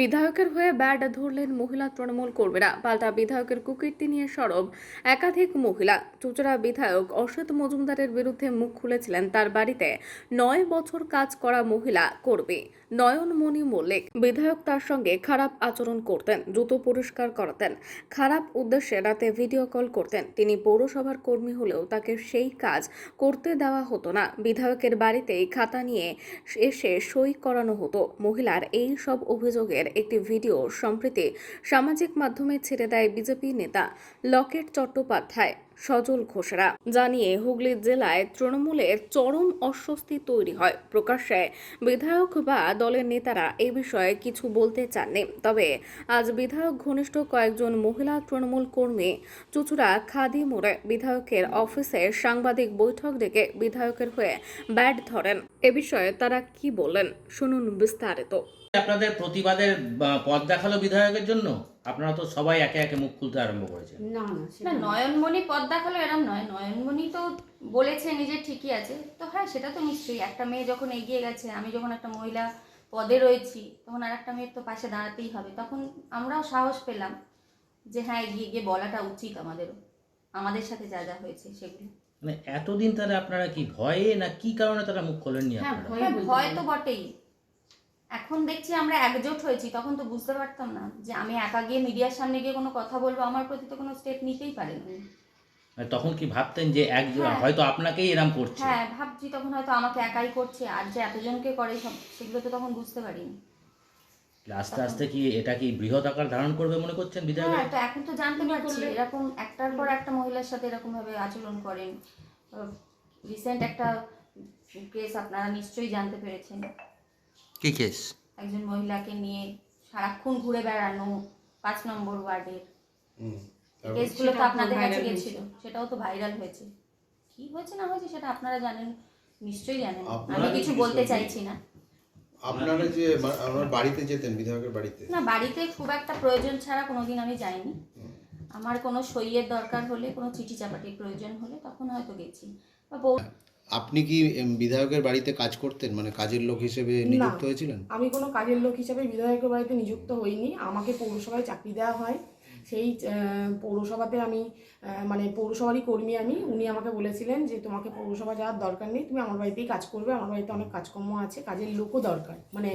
বিধায়কের হয়ে ব্যাট ধরলেন মহিলা তৃণমূল কর্মীরা। পাল্টা বিধায়কের কুকীর্তি নিয়ে সরব একাধিক মহিলা। চুচড়া বিধায়ক অসিত মজুমদারের বিরুদ্ধে মুখ খুলেছিলেন তার বাড়িতে। নয় বছর কাজ করা মহিলা কর্মী। নয়নমণি মল্লিক, বিধায়ক তার সঙ্গে খারাপ আচরণ করতেন জুতো পরিষ্কার করাতেন। খারাপ উদ্দেশ্যে রাতে ভিডিও কল করতেন। তিনি পৌরসভার কর্মী হলেও তাকে সেই কাজ করতে দেওয়া হতো না। বিধায়কের বাড়িতেই খাতা নিয়ে এসে সই করানো হতো। মহিলার এই সব অভিযোগের একটি ভিডিও সম্প্রতি সামাজিক মাধ্যমে ছেড়ে দেয় বিজেপি নেতা লকেট চট্টোপাধ্যায়। সজল ঘোষরা। জানিয়ে হুগলি জেলায় তৃণমূলের চরম অস্বস্তি তৈরি হয়। প্রকাশ্যে বিধায়ক বা দলের নেতারা এ বিষয়ে কিছু বলতে চাননি। তবে আজ বিধায়ক ঘনিষ্ঠ কয়েকজন মহিলা তৃণমূল কর্মী চুচুড়া খাদি মোড়ে বিধায়কের অফিসে সাংবাদিক বৈঠক ডেকে বিধায়কের হয়ে ব্যাট ধরেন। এ বিষয়ে তারা কি বললেন? শুনুন বিস্তারিত। আপনাদের প্রতিবাদের পথ দেখাল বিধায়কের জন্য? আপনারা তো সবাই একে একে মুখ খুলতে আরম্ভ করেছেন। না না না সেটা না। নয়নমণি পদ দেখাল এরম নয়। নয়নমণি তো বলেছে নিজে ঠিকই আছে। তো হ্যাঁ সেটা তো নিশ্চয়ই। একটা মেয়ে যখন এগিয়ে গেছে আমি যখন একটা মহিলা পদে রয়েছি তখন আর একটা মেয়ের তো পাশে দাঁড়াতেই হবে। তখন আমরাও সাহস পেলাম যে হ্যাঁ এগিয়ে গিয়ে বলাটা উচিত আমাদেরও আমাদের সাথে যা যা হয়েছে সেগুলো। মানে এতদিন তাহলে আপনারা কি ভয়ে না কি কারণে তারা মুখ খোলেননি হ্যাঁ আপনারা? হ্যাঁ, ভয় তো বটেই। এখন দেখছি আমরা একজোট হয়েছি তখন তো বুঝতে পারতাম না যে আমি একা গিয়ে মিডিয়ার সামনে গিয়ে কোনো কথা বলব আমার প্রতি তো কোনো স্টেপ নিতেই পারেন। মানে তখন কি ভাবতেন যে একজন হ্যাঁ। হয়তো আপনাকেই এরম করছে? হ্যাঁ ভাবছি তখন হয়তো আমাকে একাই করছে আর যে এতজনকে করে সব সেগুলো তো তখন বুঝতে পারিনি। আস্তে আস্তে কি এটা কি বৃহৎ আকার ধারণ করবে মনে করছেন বিধায়ক? হ্যাঁ তো এখন তো জানতে পারছি এরকম একটার পর একটা মহিলার সাথে এরকম ভাবে আচরণ করেন। রিসেন্ট একটা কেস আপনারা নিশ্চয়ই জানতে পেরেছেন। কি কেস একজন মহিলাকে নিয়ে সারাক্ষণ ঘুরে বেড়ানো পাঁচ নম্বর ওয়ার্ডের। কেসগুলো তো আপনাদের কাছে গেছিল সেটাও তো ভাইরাল হয়েছে। কি হয়েছে না হয়েছে সেটা আপনারা জানেন নিশ্চয়ই জানেন। আমি কিছু বলতে চাইছি না। আপনারা যে আমার বাড়িতে যেতেন বিধায়কের বাড়িতে? না বাড়িতে খুব একটা প্রয়োজন ছাড়া কোনোদিন আমি যাইনি। আমার কোনো সইয়ের দরকার হলে কোনো চিঠি চাপাটির প্রয়োজন হলে তখন হয়তো গেছি। বা আপনি কি বিধায়কের বাড়িতে কাজ করতেন? মানে কাজের লোক হিসেবে নিযুক্ত হয়েছিলেন? আমি কোনো কাজের লোক হিসেবে বিধায়কের বাড়িতে নিযুক্ত হইনি। আমাকে পৌরসভায় চাকরি দেওয়া হয়। সেই পৌরসভাতে আমি মানে পৌরসভারই কর্মী আমি উনি আমাকে বলেছিলেন যে তোমাকে পৌরসভা যাওয়ার দরকার নেই তুমি আমার বাড়িতেই কাজ করবে আমার বাড়িতে অনেক কাজকর্ম আছে কাজের লোকও দরকার। মানে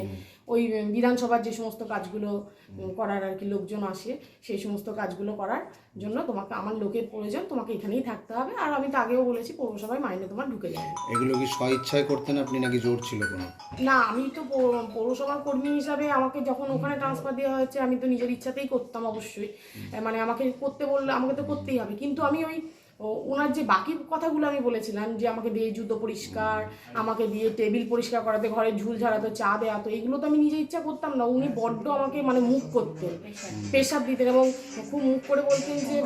ওই বিধানসভার যে সমস্ত কাজগুলো করার আর কি লোকজন আসে সেই সমস্ত কাজগুলো করার জন্য তোমাকে আমার লোকের প্রয়োজন তোমাকে এখানেই থাকতে হবে। আর আমি তো আগেও বলেছি পৌরসভায় মাইনে তোমার ঢুকে যাবে। এগুলো কি স্ব ইচ্ছায় করতেন আপনি নাকি জোর ছিল কোনো? না আমি তো পৌরসভার কর্মী হিসাবে আমাকে যখন ওখানে ট্রান্সফার দেওয়া হয়েছে আমি তো নিজের ইচ্ছাতেই করতাম অবশ্যই। মানে আমাকে করতে বললে আমাকে তো করতেই হবে। কিন্তু আমি ওই ওনার যে বাকি কথাগুলো আমি বলেছিলাম যে আমাকে দিয়ে জুতো পরিষ্কার আমাকে দিয়ে টেবিল পরিষ্কার করাতে ঘরে ঝুল ঝাড়াতো চা দেওয়া তো এগুলো তো আমি নিজে ইচ্ছা করতাম না। উনি বড্ড আমাকে মানে মুখ করতেন প্রেশার দিতেন এবং খুব মুখ করে বলতেন যে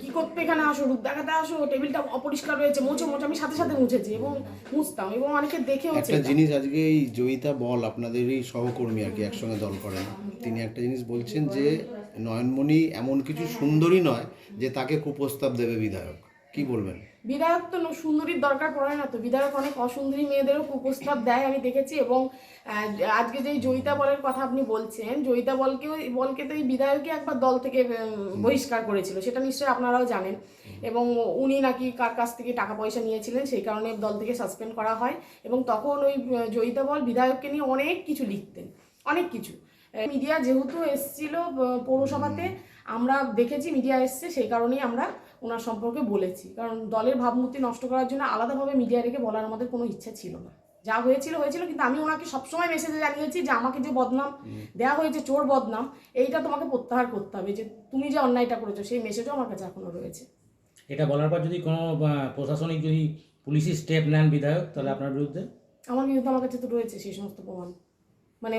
কি করতে এখানে আসো? রূপ দেখাতে আসো টেবিলটা অপরিষ্কার রয়েছে মোছো মোছো। আমি সাথে সাথে মুছেছি এবং মুছতাম এবং অনেকে দেখে একটা জিনিস আজকে এই জয়িতা বল আপনাদেরই সহকর্মী আর কি একসঙ্গে দল করেন। তিনি একটা জিনিস বলছেন যে নয়নমণি এমন কিছু সুন্দরী নয় যে তাকে কুপ্রস্তাব দেবে বিধায়ক। কি বলবেন? বিধায়ক তো সুন্দরীর দরকার পড়ে না তো। বিধায়ক অনেক অসুন্দরী মেয়েদেরও কুপ্রস্তাব দেয় আমি দেখেছি এবং আজকে যেই জয়িতা বলের কথা আপনি বলছেন জয়িতা বলকে বলকে তো এই বিধায়কই একবার দল থেকে বহিষ্কার করেছিল সেটা নিশ্চয়ই আপনারাও জানেন। এবং উনি নাকি কার কাছ থেকে টাকা পয়সা নিয়েছিলেন সেই কারণে দল থেকে সাসপেন্ড করা হয়। এবং তখন ওই জয়িতা বল বিধায়ককে নিয়ে অনেক কিছু লিখতেন অনেক কিছু। মিডিয়া যেহেতু এসছিল পৌরসভাতে আমরা দেখেছি মিডিয়া এসছে সেই কারণেই আমরা ওনার সম্পর্কে বলেছি। কারণ দলের ভাবমূর্তি নষ্ট করার জন্য আলাদাভাবে মিডিয়া রেখে বলার আমাদের কোনো ইচ্ছা ছিল না। যা হয়েছিল হয়েছিল কিন্তু আমি ওনাকে সবসময় মেসেজে জানিয়েছি যে আমাকে যে বদনাম দেওয়া হয়েছে চোর বদনাম এইটা তোমাকে প্রত্যাহার করতে হবে যে তুমি যে অন্যায়টা করেছ সেই মেসেজও আমার কাছে এখনও রয়েছে। এটা বলার পর যদি কোনো প্রশাসনিক যদি পুলিশি স্টেপ নেন বিধায়ক তাহলে আপনার বিরুদ্ধে? আমার বিরুদ্ধে আমার কাছে তো রয়েছে সেই সমস্ত প্রমাণ। মানে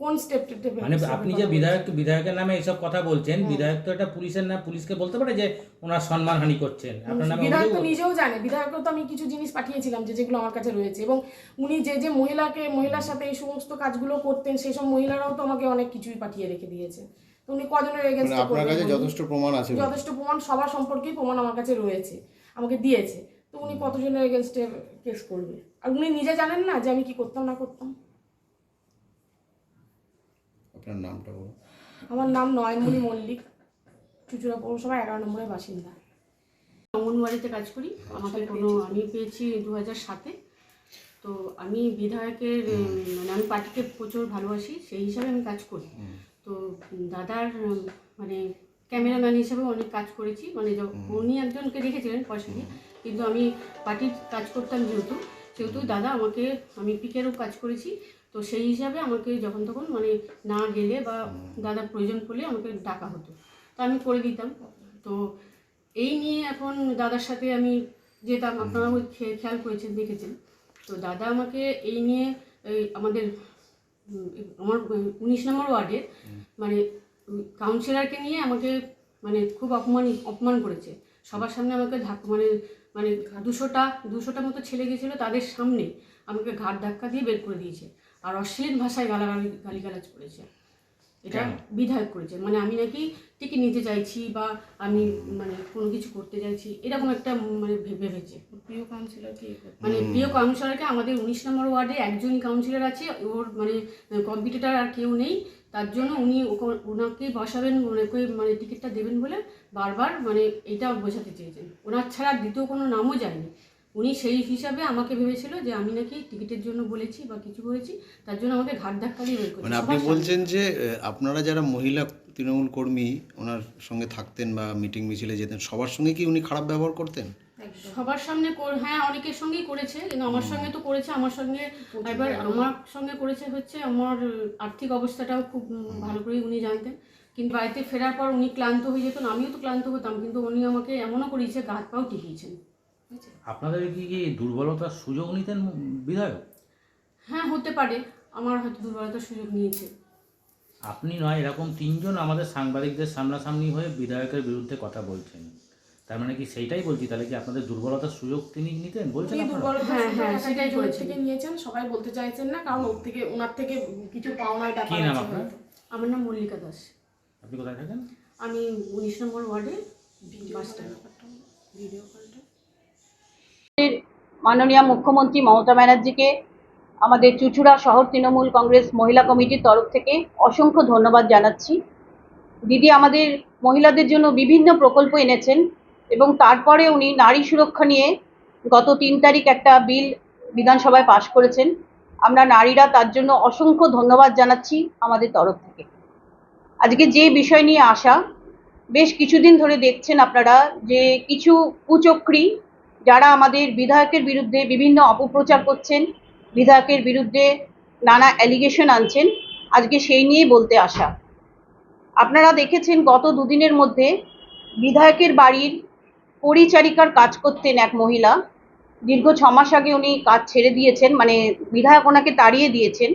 কোন স্টেপ মানে আপনি যে বিধায়ক বিধায়কের নামে এইসব কথা বলছেন বিধায়ক তো এটা পুলিশের না পুলিশকে বলতে পারে যে ওনার সম্মানহানি করছেন। আপনার নামে বিধায়ক তো নিজেও জানে বিধায়কও তো আমি কিছু জিনিস পাঠিয়েছিলাম যে যেগুলো আমার কাছে রয়েছে। এবং উনি যে যে মহিলাকে মহিলার সাথে এই সমস্ত কাজগুলো করতেন সেই সব মহিলারাও তো আমাকে অনেক কিছুই পাঠিয়ে রেখে দিয়েছে। তো উনি কজনের মানে এগেনস্টে আপনার কাছে যথেষ্ট প্রমাণ আছে যথেষ্ট প্রমাণ সবার সম্পর্কেই প্রমাণ আমার কাছে রয়েছে আমাকে দিয়েছে। তো উনি কতজনের এগেনস্টে কেস করবে? আর উনি নিজে জানেন না যে আমি কি করতাম না করতাম? আপনার নামটা বলুন। আমার নাম নয়নমণি মল্লিক চুচুড়া পৌরসভা এগারো নম্বরের বাসিন্দা। অঙ্গনবাড়িতে কাজ করি আমাকে কোনো আমি পেয়েছি দু হাজার সাতে। তো আমি বিধায়কের মানে আমি পার্টিকে প্রচুর ভালোবাসি সেই হিসাবে আমি কাজ করি। তো দাদার মানে ক্যামেরাম্যান হিসাবে অনেক কাজ করেছি মানে উনি একজনকে রেখেছিলেন পয়সা দিয়ে কিন্তু আমি পার্টির কাজ করতাম যেহেতু সেহেতু দাদা আমাকে আমি পিকেরও কাজ করেছি তো সেই হিসাবে আমাকে যখন তখন মানে না গেলে বা দাদার প্রয়োজন পড়লে আমাকে ডাকা হতো। তো আমি করে দিতাম। তো এই নিয়ে এখন দাদার সাথে আমি যেতাম। আপনারা খেয়াল করেছেন দেখেছেন। তো দাদা আমাকে এই নিয়ে এই আমাদের আমার উনিশ নম্বর ওয়ার্ডে মানে কাউন্সিলরকে নিয়ে আমাকে মানে খুব অপমান অপমান করেছে। সবার সামনে আমাকে মানে মানে দুশোটা দুশোটা মতো ছেলে গেছিল তাদের সামনে আমাকে ঘাট ধাক্কা দিয়ে বের করে দিয়েছে। আর অশ্লীল ভাষায় গালাগালি গালিগালাজ করেছে। এটা বিধায়ক করেছে। মানে আমি নাকি টিকিট নিতে চাইছি বা আমি মানে কোনো কিছু করতে চাইছি এরকম একটা মানে ভেবেছে। প্রিয় কাউন্সিলর কি মানে প্রিয় কাউন্সিলরকে আমাদের উনিশ নম্বর ওয়ার্ডে একজনই কাউন্সিলর আছে ওর মানে কম্পিটিটার আর কেউ নেই। তার জন্য উনি ওনাকে বসাবেন ওনাকে মানে টিকিটটা দেবেন বলে বারবার মানে এটা বোঝাতে চেয়েছেন। ওনার ছাড়া দ্বিতীয় কোনো নামও যায়নি। উনি সেই হিসাবে আমাকে ভেবেছিল যে আমি নাকি টিকিটের জন্য বলেছি বা কিছু করেছি তার জন্য আমাকে ঘাট ধাক্কা দিয়ে বের মানে আপনি বলছেন যে আপনারা যারা মহিলা তৃণমূল কর্মী ওনার সঙ্গে থাকতেন বা মিটিং মিছিলে যেতেন সবার সঙ্গে কি উনি খারাপ ব্যবহার করতেন? সবার সামনে হ্যাঁ অনেকের সঙ্গেই করেছে কিন্তু আমার সঙ্গে তো করেছে আমার সঙ্গে এবার আমার সঙ্গে করেছে হচ্ছে আমার আর্থিক অবস্থাটাও খুব ভালো করেই উনি জানতেন। কিন্তু বাড়িতে ফেরার পর উনি ক্লান্ত হয়ে যেতেন আমিও তো ক্লান্ত হতাম কিন্তু উনি আমাকে এমনও করিয়েছে গা হাত পাও টিকিয়েছেন। আপনাদের কি কি দুর্বলতার সুযোগ নিতেন বিধায়ক? হ্যাঁ হতে পারে। আমার হয়তো দুর্বলতার সুযোগ নিয়েছে। আপনি নয় এরকম তিনজন আমাদের সাংবাদিকদের সামনাসামনি হয়ে বিধায়কের বিরুদ্ধে কথা বলছেন। তার মানে কি সেইটাই বলছি? তাহলে কি আপনাদের দুর্বলতার সুযোগ তিনি নিতেন? বলছেন হ্যাঁ, হ্যাঁ, সেটাই থেকে নিয়েছেন সবাই বলতে চাইছেন না কারণ ওর থেকে ওনার থেকে কিছু পাওনা কি নাম আপনার? আমার নাম মল্লিকা দাস। আপনি কোথায় থাকেন? আমি উনিশ নম্বর ওয়ার্ডে বাস স্ট্যান্ড ভিডিও কলটা মাননীয় মুখ্যমন্ত্রী মমতা ব্যানার্জিকে, আমাদের চুচুড়া শহর তৃণমূল কংগ্রেস মহিলা কমিটির তরফ থেকে অসংখ্য ধন্যবাদ জানাচ্ছি। দিদি আমাদের মহিলাদের জন্য বিভিন্ন প্রকল্প এনেছেন এবং তারপরে উনি নারী সুরক্ষা নিয়ে গত তিন তারিখ একটা বিল বিধানসভায় পাশ করেছেন। আমরা নারীরা তার জন্য অসংখ্য ধন্যবাদ জানাচ্ছি আমাদের তরফ থেকে। আজকে যে বিষয় নিয়ে আসা বেশ কিছুদিন ধরে দেখছেন আপনারা যে কিছু কুচক্রী যারা আমাদের বিধায়কের বিরুদ্ধে বিভিন্ন অপপ্রচার করছেন, বিধায়কের বিরুদ্ধে নানা অ্যালিগেশন আনছেন, আজকে সেই নিয়েই বলতে আসা। আপনারা দেখেছেন গত দুদিনের মধ্যে বিধায়কের বাড়ির পরিচারিকার কাজ করতেন এক মহিলা। দীর্ঘ ছ মাস আগে উনি কাজ ছেড়ে দিয়েছেন মানে বিধায়ক ওনাকে তাড়িয়ে দিয়েছেন।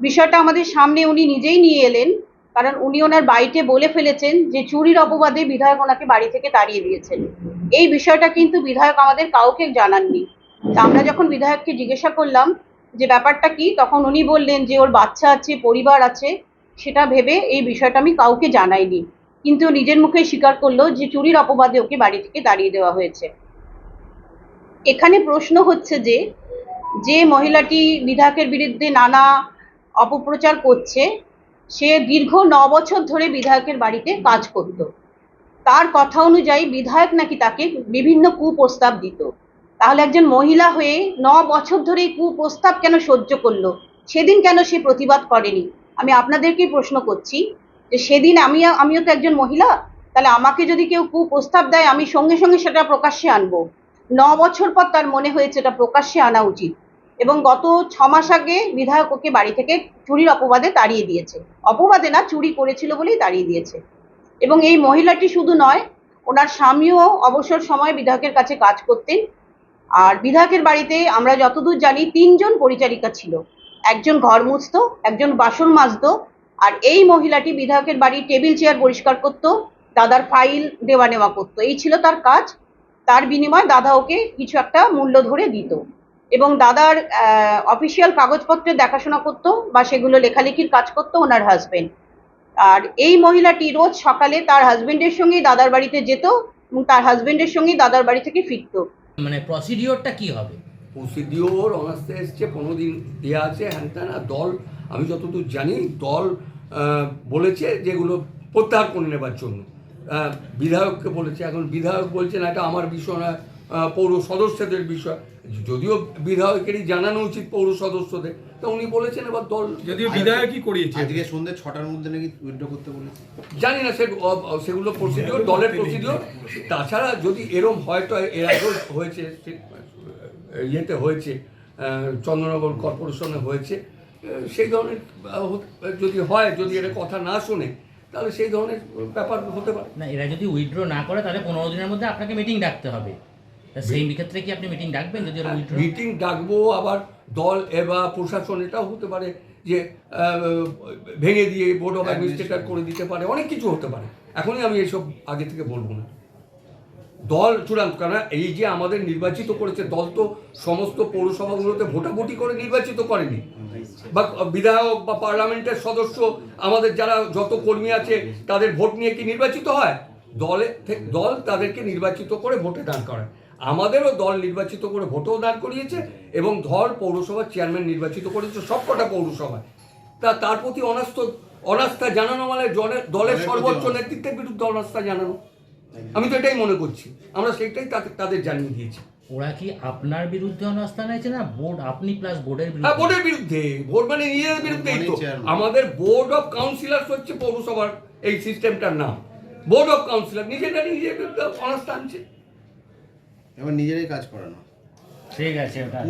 বিষয়টা আমাদের সামনে উনি নিজেই নিয়ে এলেন, কারণ উনি ওনার বাড়িতে বলে ফেলেছেন যে চুরির অপবাদে বিধায়ক ওনাকে বাড়ি থেকে তাড়িয়ে দিয়েছেন। এই বিষয়টা কিন্তু বিধায়ক আমাদের কাউকে জানাননি। আমরা যখন বিধায়ককে জিজ্ঞাসা করলাম যে ব্যাপারটা কি, তখন উনি বললেন যে ওর বাচ্চা আছে, পরিবার আছে, সেটা ভেবে এই বিষয়টা আমি কাউকে জানাইনি। কিন্তু নিজের মুখে স্বীকার করল যে চুরির অপবাদে ওকে বাড়ি থেকে দাঁড়িয়ে দেওয়া হয়েছে। এখানে প্রশ্ন হচ্ছে যে যে মহিলাটি বিধায়কের বিরুদ্ধে নানা অপপ্রচার করছে, সে দীর্ঘ ন বছর ধরে বিধায়কের বাড়িতে কাজ করত। তার কথা অনুযায়ী বিধায়ক নাকি তাকে বিভিন্ন কুপ্রস্তাব দিত। তাহলে একজন মহিলা হয়ে ন বছর ধরে এই কুপ্রস্তাব কেন সহ্য করল? সেদিন কেন সে প্রতিবাদ করেনি? আমি আপনাদেরকেই প্রশ্ন করছি যে সেদিন আমি, আমিও তো একজন মহিলা, তাহলে আমাকে যদি কেউ কুপ্রস্তাব দেয়, আমি সঙ্গে সঙ্গে সেটা প্রকাশ্যে আনব। ন বছর পর তার মনে হয়েছে এটা প্রকাশ্যে আনা উচিত এবং গত ছ মাস আগে বিধায়ক ওকে বাড়ি থেকে চুরির অপবাদে তাড়িয়ে দিয়েছে। অপবাদে না, চুরি করেছিল বলেই তাড়িয়ে দিয়েছে। এবং এই মহিলাটি শুধু নয়, ওনার স্বামীও অবসর সময় বিধায়কের কাছে কাজ করতেন। আর বিধায়কের বাড়িতে আমরা যতদূর জানি তিনজন পরিচারিকা ছিল। একজন ঘর মুছতো, একজন বাসন মাজতো, আর এই মহিলাটি বিধায়কের বাড়ি টেবিল চেয়ার পরিষ্কার করতো, দাদার ফাইল দেওয়া নেওয়া করতো। এই ছিল তার কাজ। তার বিনিময়ে দাদা ওকে কিছু একটা মূল্য ধরে দিত। এবং দাদার অফিসিয়াল কাগজপত্রে দেখাশোনা করতো বা সেগুলো লেখালেখির কাজ করতো ওনার হাজবেন্ড আর এই মহিলাটি রোজ সকালে তার হাজবেন্ডের সঙ্গেই দাদার বাড়িতে যেত এবং তার হাজবেন্ডের সঙ্গেই দাদার বাড়ি থেকে ফিরতো। মানে প্রসিডিওরটা কি হবে? প্রসিডিওর অনার্সে এসছে পনেরো দিন দেওয়া আছে হ্যান ত্যান আর দল আমি যতদূর জানি দল বলেছে যেগুলো প্রত্যাহার করে নেবার জন্য। বিধায়ককে বলেছে এখন বিধায়ক বলছেন এটা আমার বিষয় না পৌর সদস্যদের বিষয়। যদিও বিধায়কেরই জানানো উচিত পৌর সদস্যদের তো উনি বলেছেন এবার দল যদিও বিধায়কই করিয়েছে? আজকে সন্ধ্যে ছটার মধ্যে নাকি উইথড্র করতে বলেছে। জানি না সে সেগুলো প্রসিডিওর দলের প্রসিডিওর তাছাড়া যদি এরম হয়তো এর আগেও হয়েছে ইয়েতে হয়েছে চন্দ্রনগর কর্পোরেশনে হয়েছে। সেই ধরনের যদি হয় যদি এটা কথা না শোনে তাহলে সেই ধরনের ব্যাপার হতে পারে। না এরা যদি উইথড্র না করে তাহলে পনেরো দিনের মধ্যে আপনাকে মিটিং ডাকতে হবে। সেই ক্ষেত্রে কি আপনি মিটিং ডাকবেন যদি মিটিং ডাকবো আবার দল এবার প্রশাসন এটাও হতে পারে যে ভেঙে দিয়ে বোর্ড অফ অ্যাডমিনিস্ট্রেটর করে দিতে পারে অনেক কিছু হতে পারে। এখনই আমি এসব আগে থেকে বলব না। দল চূড়ান্ত কারণ এই যে আমাদের নির্বাচিত করেছে দল তো সমস্ত পৌরসভাগুলোতে ভোটাভুটি করে নির্বাচিত করেনি। বা বিধায়ক বা পার্লামেন্টের সদস্য আমাদের যারা যত কর্মী আছে তাদের ভোট নিয়ে কি নির্বাচিত হয়? দলে দল তাদেরকে নির্বাচিত করে ভোটে দান করায়। আমাদেরও দল নির্বাচিত করে ভোটেও দান করিয়েছে এবং দল পৌরসভার চেয়ারম্যান নির্বাচিত করেছে সবকটা পৌরসভায়। তা তার প্রতি অনাস্থ অনাস্থা জানানো মানে দলের সর্বোচ্চ নেতৃত্বের বিরুদ্ধে অনাস্থা জানানো। আমি তো এটাই মনে করছি। আমরা সেটাই তাদের জানিয়ে দিয়েছি। ওরা কি আপনার বিরুদ্ধে অনাস্থা নিয়েছে না বোর্ড আপনি প্লাস বোর্ডের হ্যাঁ বিরুদ্ধে? বোর্ডের বিরুদ্ধে। বোর্ড মানে নিজেদের বিরুদ্ধেই তো। মানে আমাদের বোর্ড অফ কাউন্সিলর হচ্ছে পৌরসভার এই সিস্টেমটার নাম। বোর্ড অফ কাউন্সিলর নিজেরা নিজের বিরুদ্ধে অনাস্থা আনছে। এবার নিজেরাই কাজ করানো। ঠিক আছে ওটা।